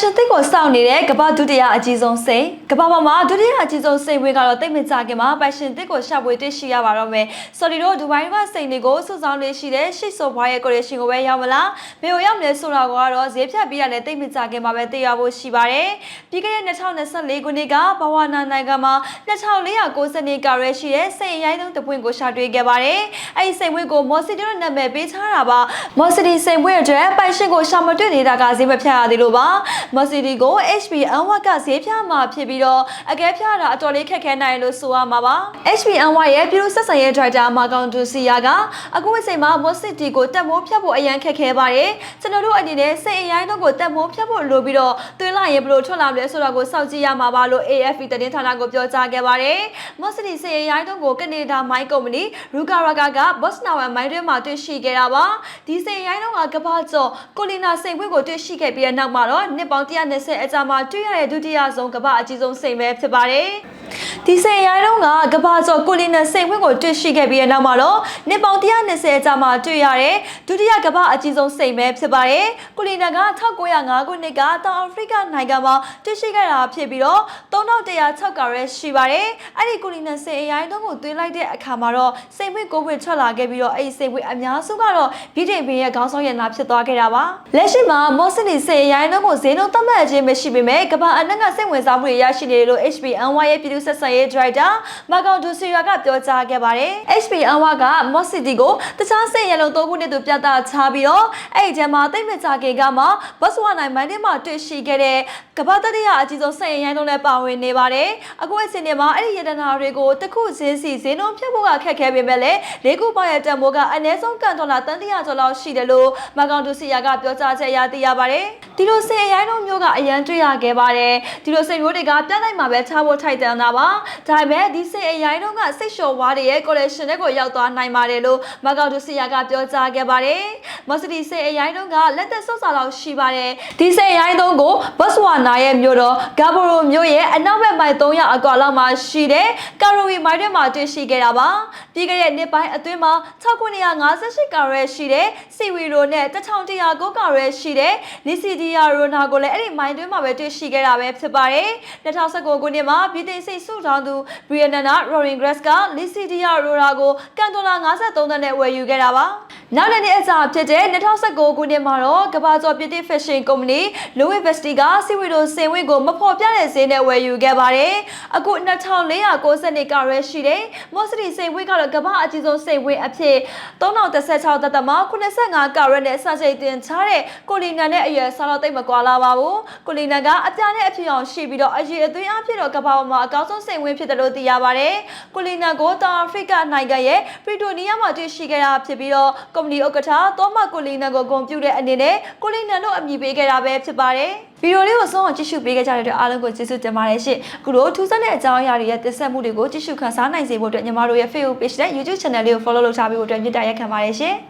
ရှင်သစ်ကိုစောင့်နေတဲ့ကမ္ဘာဒုတိယအကြီးဆုံးစိတ်ကမ္ဘာပေါ်မှာဒုတိယအကြီးဆုံးစိတ်ဝေးကတော့တိတ်မကြခင်မှာပိုင်ရှင်သစ်ကိုရှာဖွေတွေ့ရှိရပါတော့မယ်။ဆော်ဒီတို့ဒူဘိုင်းကစိတ်တွေကိုစုဆောင်းနေရှိတဲ့ရှစ်ဆိုဘွားရဲ့ကိုရရှင်ကိုပဲရောက်မလား။ဘယ်ကိုရောက်မလဲဆိုတာကတော့ဈေးဖြတ်ပြီးရတယ်တိတ်မကြခင်မှာပဲသိရဖို့ရှိပါတယ်။ပြီးခဲ့တဲ့2024ခုနှစ်ကဘဝနာနိုင်ငံမှာ2490နေကရဲရှိတဲ့စိတ်အရိုင်းဆုံးတပွင့်ကိုရှာတွေ့ခဲ့ပါတယ်။အဲဒီစိတ်ဝေးကိုမော်စီတီတို့နာမည်ပေးထားတာပါ။မော်စီတီစိတ်ဝေးအတွက်ပိုင်ရှင်ကိုရှာမတွေ့နေတာကဈေးမဖြတ်ရသေးလို့ပါ။မက်ဆီဒီကို HP အန်ဝကဈေးဖြားမှာဖြစ်ပြီးတော့အကဲဖြားတာအတော်လေးခက်ခဲနိုင်လို့ဆိုရမှာပါ HP အန်ဝရဲ့ပြည်သူဆက်ဆံရေးဒရိုက်တာမာကောင်တူစီယာကအခုအချိန်မှာမက်ဆီဒီကိုတက်မိုးဖြတ်ဖို့အရန်ခက်ခဲပါတယ်ကျွန်တော်တို့အနေနဲ့စိတ်အရိုင်းတော့ကိုတက်မိုးဖြတ်ဖို့လိုပြီးတော့သွေးလိုက်ရင်ဘယ်လိုထွက်လာမလဲဆိုတာကိုစောင့်ကြည့်ရမှာပါလို့ AFP သတင်းဌာနကိုပြောကြားခဲ့ပါတယ်မက်ဆီဒီစိတ်အရိုင်းတော့ကိုကနေဒါမိုင်းကုမ္ပဏီရူကာရာကာကဘော့စနာဝမ်မိုင်းတွဲမှာတွေ့ရှိခဲ့တာပါဒီစိတ်အရိုင်းတော့ကကဘာကျော်ကိုလီနာစိတ်ဝတ်ကိုတွေ့ရှိခဲ့ပြီးတဲ့နောက်မှာတော့နှစ်ပေါင်း120အကြာမှာတွေ့ရတဲ့ဒုတိယဆုံးကမ္ဘာအကြီးဆုံးစိတ်ပဲဖြစ်ပါတယ်။ဒီစိတ်ရိုင်းတော့ကကမ္ဘာကျော်ကိုလီနာစိတ်ဝတ်ကိုတွေ့ရှိခဲ့ပြီးတဲ့နောက်မှာတော့နှစ်ပေါင်း120အကြာမှာတွေ့ရတဲ့ဒုတိယကမ္ဘာအကြီးဆုံးစိတ်ပဲဖြစ်ပါတယ်။ကိုလီနာက1905ခုနှစ်ကတောင်အာဖရိကနိုင်ငံမှာတွေ့ရှိခဲ့တာဖြစ်ပြီးတော့3106ကရဲရှိပါတယ်။အဲ့ဒီကိုလီနာစိတ်ရိုင်းတော့ကိုသွေးလိုက်တဲ့အခါမှာတော့စိတ်ဝတ်ကိုဝတ်ထွက်လာခဲ့ပြီးတော့အဲ့ဒီစိတ်ဝတ်အများစုကတော့ဗြိတိန်ဘင်းရဲ့ခေါင်းဆောင်ရနာဖြစ်သွားခဲ့တာပါ။လက်ရှိမှာမော့စနီစိတ်ရိုင်းတော့ကိုဈေးနှုန်းသတ်မှတ်ခြင်းမရှိပေမဲ့ကမ္ဘာအနှံ့ကစိတ်ဝင်စားမှုတွေရရှိနေတယ်လို့ HBNY ရဲ့ပြည်သူ့ဆက်ဆံရေးဒရိုက်တာမာကောင်ဒူစီယာကပြောကြားခဲ့ပါတယ်။ HBNY ကမော့စီတီကိုတခြားစိတ်ရလုံးသုံးခုနဲ့သူပြသချပြီးတော့အဲ့ဒီထဲမှာတိတ်မကြခင်ကမှဘော့စဝါနိုင်မိုင်းထဲမှာတွေ့ရှိခဲ့တဲ့ကမ္ဘာတတိယအကြီးဆုံးစိတ်ရိုင်းလုံးနဲ့ပါဝင်နေပါတယ်။အခုအချိန်ဒီမှာအဲ့ဒီရတနာတွေကိုတစ်ခုဈေးစီဈေးနှုန်းဖြတ်ဖို့ကခက်ခဲပေမဲ့လည်းလေးခုပါရဲ့တန်ဖိုးကအနည်းဆုံးကန်ဒေါ်လာတန်တရာကျော်လောက်ရှိတယ်လို့မာကောင်ဒူစီယာကပြောကြားချက်အရသိရပါတယ်။ ဒီလိုစိတ်အရိုင်းလုံးမျိုးကအရန်တွေ့ရခဲ့ပါတယ်။ဒီလိုစိတ်မျိုးတွေကပြလိုက်မှာပဲထားဖို့ထိုက်တန်တာပါ။ဒါပေမဲ့ဒီစိတ်အရိုင်းလုံးကစိတ်လျှော်ဝါးတွေရဲ့ collection တွေကိုရောက်သွားနိုင်ပါတယ်လို့မာကောင်ဒူစီယာကပြောကြားခဲ့ပါတယ်။မစတီစိတ်အရိုင်းလုံးကလက်သက်ဆုပ်စာလောက်ရှိပါတယ်။ဒီစိတ်အရိုင်းလုံးကိုဘော့စဝါ နာရဲ့မြို့တော်ဂါဘရိုမြို့ရဲ့အနောက်ဘက်မိုင်300အကွာလောက်မှာရှိတဲ့ကာရိုဝီမိုင်တွင်မှာတွေ့ရှိခဲ့တာပါ။ပြီးခဲ့တဲ့နှစ်ပိုင်းအတွင်းမှာ6958ကာရဲရှိတဲ့စီဝီရိုနဲ့1109ကာရဲရှိတဲ့လီစီဒီယာရိုနာကိုလည်းအဲ့ဒီမိုင်တွင်းမှာပဲတွေ့ရှိခဲ့တာပဲဖြစ်ပါတယ်။2019ခုနှစ်မှာပြည်သိစိတ်စုထောင်သူဘရီယန်နာရိုရင်ဂရက်စ်ကလီစီဒီယာရိုနာကိုကန်ဒေါ်လာ53သန်းနဲ့ဝယ်ယူခဲ့တာပါ။နောက်နှစ်အကြာဖြစ်တဲ့2019ခုနှစ်မှာတော့ကမ္ဘာကျော်ပြည်သစ်ဖက်ရှင်ကုမ္ပဏီ Louis Vuitton ကစီဝီရိုစင်ဝင်းကိုမဖော်ပြတဲ့ဈေးနဲ့ဝယ်ယူခဲ့ပါတယ်။အခု2490နှစ်ကရဲရှိတဲ့မော့စတီစိန်ဝင်းကတော့ကမ္ဘာအကြီးဆုံးစိန်ဝင်းအဖြစ်3016တသမ85ကရဲနဲ့စစိတ်တင်ချတဲ့ကိုလီနန်နဲ့အရွယ်စားတော့တိတ်မကွာလာပါဘူး။ကိုလီနန်ကအပြားနဲ့အဖြစ်အောင်ရှိပြီးတော့အရေးအသွေးအဖြစ်တော့ကမ္ဘာပေါ်မှာအကောင်းဆုံးစိန်ဝင်းဖြစ်တယ်လို့သိရပါတယ်။ကိုလီနန်ကိုတောင်အာဖရိကနိုင်ငံရဲ့ပရီတိုနီးယားမှာတွေ့ရှိခဲ့တာဖြစ်ပြီးတော့ကုမ္ပဏီဥက္ကဋ္ဌသောမကိုလီနန်ကိုဂုဏ်ပြုတဲ့အနေနဲ့ကိုလီနန်တို့အမည်ပေးခဲ့တာပဲဖြစ်ပါတယ်။ဗီဒီယိုလေးကိုဆုံးအောင်ကြည့်ရှုပေးခဲ့ကြတဲ့အတွက်အားလုံးကိုကျေးဇူးတင်ပါတယ်ရှင်။အခုလိုထူးဆန်းတဲ့အကြောင်းအရာတွေရဲ့တင်ဆက်မှုတွေကိုကြည့်ရှုခန်းစားနိုင်စေဖို့အတွက်ညီမတို့ရဲ့ Facebook page နဲ့ YouTube channel လေးကို follow လုပ်ထားပေးဖို့အတွက်မြစ်တာရက်ခံပါတယ်ရှင်။